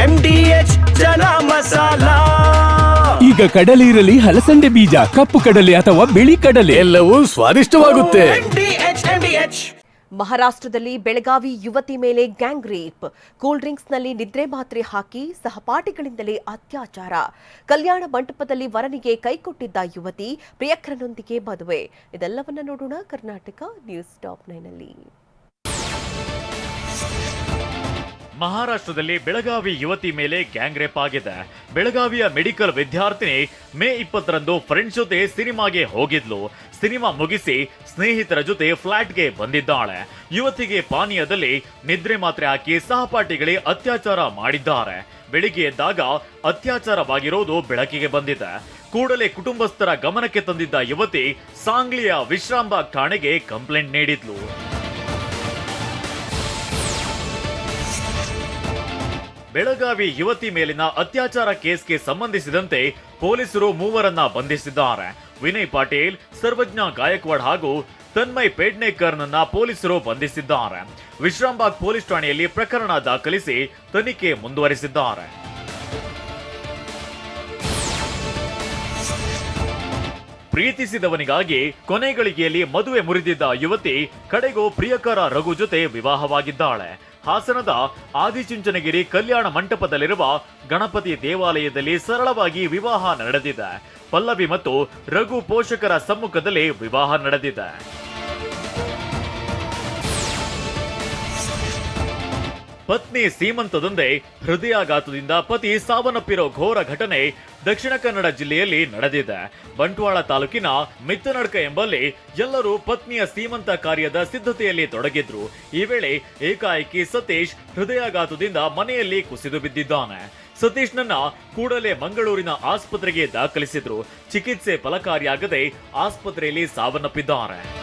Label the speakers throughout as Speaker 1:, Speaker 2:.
Speaker 1: M D H chana masala.
Speaker 2: ಈಗ ಕಡಲೆ ಇರಲಿ ಹಲಸಂಡೆ ಬೀಜ ಕಪ್ಪು ಕಡಲೆ ಅಥವಾ ಬಿಳಿ ಕಡಲೆ.
Speaker 3: ಎಲ್ಲವೂ ಸ್ವಾದಿಷ್ಟವಾಗುತ್ತೆ.
Speaker 1: M D H M D H
Speaker 4: ಮಹಾರಾಷ್ಟ್ರದಲ್ಲಿ ಬೆಳಗಾವಿ ಯುವತಿ ಮೇಲೆ ಗ್ಯಾಂಗ್ ರೇಪ್. ಕೂಲ್ ಡ್ರಿಂಕ್ಸ್ನಲ್ಲಿ ನಿದ್ರೆ ಮಾತ್ರೆ ಹಾಕಿ ಸಹಪಾಠಿಗಳಿಂದಲೇ ಅತ್ಯಾಚಾರ. ಕಲ್ಯಾಣ ಮಂಟಪದಲ್ಲಿ ವರನಿಗೆ ಕೈಕೊಟ್ಟಿದ್ದ ಯುವತಿ ಪ್ರಿಯಕರನೊಂದಿಗೆ ಮದುವೆ. ಇದೆಲ್ಲವನ್ನ ನೋಡೋಣ ಕರ್ನಾಟಕ ನ್ಯೂಸ್ ಟಾಪ್ ನೈನಲ್ಲಿ
Speaker 5: ಮಹಾರಾಷ್ಟ್ರದಲ್ಲಿ ಬೆಳಗಾವಿ ಯುವತಿ ಮೇಲೆ ಗ್ಯಾಂಗ್ ರೇಪ್ ಆಗಿದೆ. ಬೆಳಗಾವಿಯ ಮೆಡಿಕಲ್ ವಿದ್ಯಾರ್ಥಿನಿ ಮೇ ಇಪ್ಪತ್ತರಂದು ಫ್ರೆಂಡ್ಸ್ ಜೊತೆ ಸಿನಿಮಾಗೆ ಹೋಗಿದ್ಲು. ಸಿನಿಮಾ ಮುಗಿಸಿ ಸ್ನೇಹಿತರ ಜೊತೆ ಫ್ಲಾಟ್ಗೆ ಬಂದಿದ್ದಾಳೆ. ಯುವತಿಗೆ ಪಾನೀಯದಲ್ಲಿ ನಿದ್ರೆ ಮಾತ್ರೆ ಹಾಕಿ ಸಹಪಾಠಿಗಳೇ ಅತ್ಯಾಚಾರ ಮಾಡಿದ್ದಾರೆ. ಬೆಳಿಗ್ಗೆ ಎದ್ದಾಗ ಅತ್ಯಾಚಾರವಾಗಿರೋದು ಬೆಳಕಿಗೆ ಬಂದಿದೆ. ಕೂಡಲೇ ಕುಟುಂಬಸ್ಥರ ಗಮನಕ್ಕೆ ತಂದಿದ್ದ ಯುವತಿ ಸಾಂಗ್ಲಿಯ ವಿಶ್ರಾಂಬಾಗ್ ಠಾಣೆಗೆ ಕಂಪ್ಲೇಂಟ್ ನೀಡಿದ್ಲು. ಬೆಳಗಾವಿ ಯುವತಿ ಮೇಲಿನ ಅತ್ಯಾಚಾರ ಕೇಸ್ಗೆ ಸಂಬಂಧಿಸಿದಂತೆ ಪೊಲೀಸರು ಮೂವರನ್ನ ಬಂಧಿಸಿದ್ದಾರೆ. ವಿನಯ್ ಪಾಟೀಲ್, ಸರ್ವಜ್ಞ ಗಾಯಕ್ವಾಡ್ ಹಾಗೂ ತನ್ಮಯ್ ಪೇಡ್ನೇಕರ್ನನ್ನ ಪೊಲೀಸರು ಬಂಧಿಸಿದ್ದಾರೆ. ವಿಶ್ರಾಂಬಾಗ್ ಪೊಲೀಸ್ ಠಾಣೆಯಲ್ಲಿ ಪ್ರಕರಣ ದಾಖಲಿಸಿ ತನಿಖೆ ಮುಂದುವರಿಸಿದ್ದಾರೆ. ಪ್ರೀತಿಸಿದವನಿಗಾಗಿ ಕೊನೆಗಳಿಗೆಯಲ್ಲಿ ಮದುವೆ ಮುರಿದಿದ್ದ ಯುವತಿ ಕಡೆಗೂ ಪ್ರಿಯಕರ ರಘು ಜೊತೆ ವಿವಾಹವಾಗಿದ್ದಾಳೆ. ಹಾಸನದ ಆದಿಚುಂಚನಗಿರಿ ಕಲ್ಯಾಣ ಮಂಟಪದಲ್ಲಿರುವ ಗಣಪತಿ ದೇವಾಲಯದಲ್ಲಿ ಸರಳವಾಗಿ ವಿವಾಹ ನಡೆದಿದೆ. ಪಲ್ಲವಿ ಮತ್ತು ರಘು ಪೋಷಕರ ಸಮ್ಮುಖದಲ್ಲಿ ವಿವಾಹ ನಡೆದಿದೆ. ಪತ್ನಿ ಸೀಮಂತದೊಂದೇ ಹೃದಯಾಘಾತದಿಂದ ಪತಿ ಸಾವನ್ನಪ್ಪಿರೋ ಘೋರ ಘಟನೆ ದಕ್ಷಿಣ ಕನ್ನಡ ಜಿಲ್ಲೆಯಲ್ಲಿ ನಡೆದಿದೆ. ಬಂಟ್ವಾಳ ತಾಲೂಕಿನ ಮಿತ್ತನಡ್ಕ ಎಂಬಲ್ಲಿ ಎಲ್ಲರೂ ಪತ್ನಿಯ ಸೀಮಂತ ಕಾರ್ಯದ ಸಿದ್ಧತೆಯಲ್ಲಿ ತೊಡಗಿದ್ರು. ಈ ವೇಳೆ ಏಕಾಏಕಿ ಸತೀಶ್ ಹೃದಯಾಘಾತದಿಂದ ಮನೆಯಲ್ಲಿ ಕುಸಿದು ಬಿದ್ದಿದ್ದಾನೆ. ಸತೀಶ್ನನ್ನ ಕೂಡಲೇ ಮಂಗಳೂರಿನ ಆಸ್ಪತ್ರೆಗೆ ದಾಖಲಿಸಿದ್ರು. ಚಿಕಿತ್ಸೆ ಫಲಕಾರಿಯಾಗದೆ ಆಸ್ಪತ್ರೆಯಲ್ಲಿ ಸಾವನ್ನಪ್ಪಿದ್ದಾರೆ.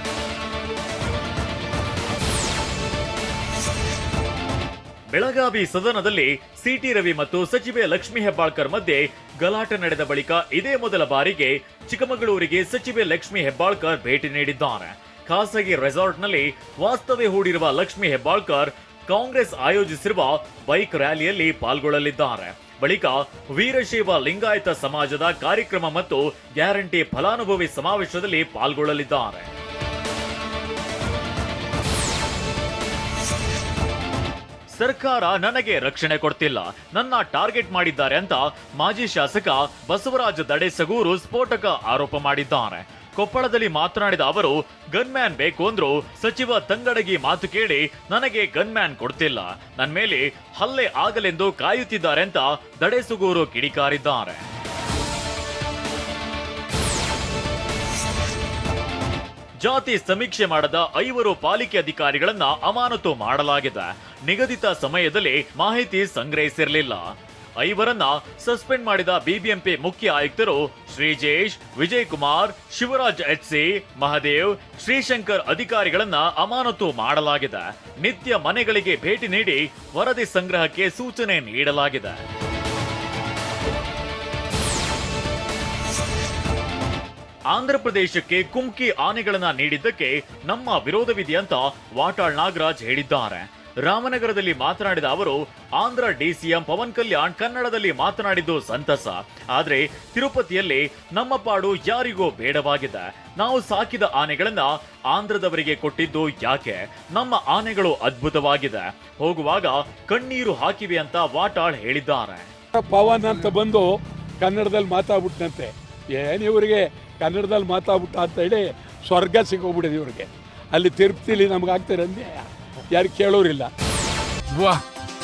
Speaker 5: ಬೆಳಗಾವಿ ಸದನದಲ್ಲಿ ಸಿಟಿ ರವಿ ಮತ್ತು ಸಚಿವೆ ಲಕ್ಷ್ಮಿ ಹೆಬ್ಬಾಳ್ಕರ್ ಮಧ್ಯೆ ಗಲಾಟೆ ನಡೆದ ಬಳಿಕ ಇದೇ ಮೊದಲ ಬಾರಿಗೆ ಚಿಕ್ಕಮಗಳೂರಿಗೆ ಸಚಿವೆ ಲಕ್ಷ್ಮಿ ಹೆಬ್ಬಾಳ್ಕರ್ ಭೇಟಿ ನೀಡಿದ್ದಾರೆ. ಖಾಸಗಿ ರೆಸಾರ್ಟ್ನಲ್ಲಿ ವಾಸ್ತವ್ಯ ಹೂಡಿರುವ ಲಕ್ಷ್ಮಿ ಹೆಬ್ಬಾಳ್ಕರ್ ಕಾಂಗ್ರೆಸ್ ಆಯೋಜಿಸಿರುವ ಬೈಕ್ ರ್ಯಾಲಿಯಲ್ಲಿ ಪಾಲ್ಗೊಳ್ಳಲಿದ್ದಾರೆ. ಬಳಿಕ ವೀರಶೈವ ಲಿಂಗಾಯತ ಸಮಾಜದ ಕಾರ್ಯಕ್ರಮ ಮತ್ತು ಗ್ಯಾರಂಟಿ ಫಲಾನುಭವಿ ಸಮಾವೇಶದಲ್ಲಿ ಪಾಲ್ಗೊಳ್ಳಲಿದ್ದಾರೆ. ಸರ್ಕಾರ ನನಗೆ ರಕ್ಷಣೆ ಕೊಡ್ತಿಲ್ಲ. ನನ್ನ ಟಾರ್ಗೆಟ್ ಮಾಡಿದ್ದಾರೆ ಅಂತ ಮಾಜಿ ಶಾಸಕ ಬಸವರಾಜ ದಡೇಸಗೂರು ಸ್ಫೋಟಕ ಆರೋಪ ಮಾಡಿದ್ದಾರೆ ಕೊಪ್ಪಳದಲ್ಲಿ ಮಾತನಾಡಿದ ಅವರು, ಗನ್ಮ್ಯಾನ್ ಬೇಕು ಅಂದ್ರು ಸಚಿವ ತಂಗಡಗಿ ಮಾತು ಕೇಳಿ ನನಗೆ ಗನ್ಮ್ಯಾನ್ ಕೊಡ್ತಿಲ್ಲ. ನನ್ನ ಮೇಲೆ ಹಲ್ಲೆ ಆಗಲೆಂದು ಕಾಯುತ್ತಿದ್ದಾರೆ ಅಂತ ದಡೇಸುಗೂರು ಕಿಡಿಕಾರಿದ್ದಾರೆ. ಜಾತಿ ಸಮೀಕ್ಷೆ ಮಾಡದ ಐವರು ಪಾಲಿಕೆ ಅಧಿಕಾರಿಗಳನ್ನ ಅಮಾನತು ಮಾಡಲಾಗಿದೆ. ನಿಗದಿತ ಸಮಯದಲ್ಲಿ ಮಾಹಿತಿ ಸಂಗ್ರಹಿಸಿರಲಿಲ್ಲ. ಐವರನ್ನ ಸಸ್ಪೆಂಡ್ ಮಾಡಿದ ಬಿಬಿಎಂಪಿ ಮುಖ್ಯ ಆಯುಕ್ತರು ಶ್ರೀಜೇಶ್ ವಿಜಯ್ ಕುಮಾರ್ ಶಿವರಾಜ್ ಎಚ್ ಸಿ, ಮಹದೇವ್, ಶ್ರೀಶಂಕರ್ ಅಧಿಕಾರಿಗಳನ್ನ ಅಮಾನತು ಮಾಡಲಾಗಿದೆ. ನಿತ್ಯ ಮನೆಗಳಿಗೆ ಭೇಟಿ ನೀಡಿ ವರದಿ ಸಂಗ್ರಹಕ್ಕೆ ಸೂಚನೆ ನೀಡಲಾಗಿದೆ. ಆಂಧ್ರ ಪ್ರದೇಶಕ್ಕೆ ಕುಮ್ಕಿ ಆನೆಗಳನ್ನ ನೀಡಿದ್ದಕ್ಕೆ ನಮ್ಮ ವಿರೋಧವಿದೆ ಅಂತ ವಾಟಾಳ್ ನಾಗರಾಜ್ ಹೇಳಿದ್ದಾರೆ. ರಾಮನಗರದಲ್ಲಿ ಮಾತನಾಡಿದ ಅವರು, ಆಂಧ್ರ ಡಿಸಿಎಂ ಪವನ್ ಕಲ್ಯಾಣ್ ಕನ್ನಡದಲ್ಲಿ ಮಾತನಾಡಿದ್ದು ಸಂತಸ. ಆದ್ರೆ ತಿರುಪತಿಯಲ್ಲಿ ನಮ್ಮ ಪಾಡು ಯಾರಿಗೂ ಬೇಡವಾಗಿದೆ. ನಾವು ಸಾಕಿದ ಆನೆಗಳನ್ನ ಆಂಧ್ರದವರಿಗೆ ಕೊಟ್ಟಿದ್ದು ಯಾಕೆ? ನಮ್ಮ ಆನೆಗಳು ಅದ್ಭುತವಾಗಿದೆ. ಹೋಗುವಾಗ ಕಣ್ಣೀರು ಹಾಕಿವೆ ಅಂತ ವಾಟಾಳ್ ಹೇಳಿದ್ದಾರೆ.
Speaker 6: ಪವನ್ ಅಂತ ಬಂದು ಕನ್ನಡದಲ್ಲಿ ಮಾತಾಡ್ಬಿಟ್ನಂತೆ. ಏನಿವರಿಗೆ ಕನ್ನಡದಲ್ಲಿ ಮಾತಾಡ್ಬಿಟ್ಟ ಅಂತ ಹೇಳಿ ಸ್ವರ್ಗ ಸಿಗೋಗ್ಬಿಡಿದೆ ಇವ್ರಿಗೆ. ಅಲ್ಲಿ ತಿರುಪ್ತಿಲಿ ನಮ್ಗೆ ಆಗ್ತಿರಂದೆ ಯಾರು ಕೇಳೋರಿಲ್ಲ.
Speaker 7: ವಾ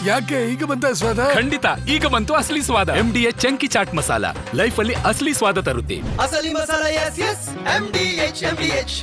Speaker 7: ಯಾಕೆ ಈಗ ಬಂತ ಸ್ವಾದ?
Speaker 2: ಖಂಡಿತ ಈಗ ಬಂತು ಅಸಲಿ ಸ್ವಾದ. M D H chunky chaat masala. Life ಅಲ್ಲಿ ಅಸಲಿ ಸ್ವಾದ ತರುತ್ತೆ.
Speaker 1: ಅಸಲಿ ಮಸಾಲ ಎಸ್ S M D H M D H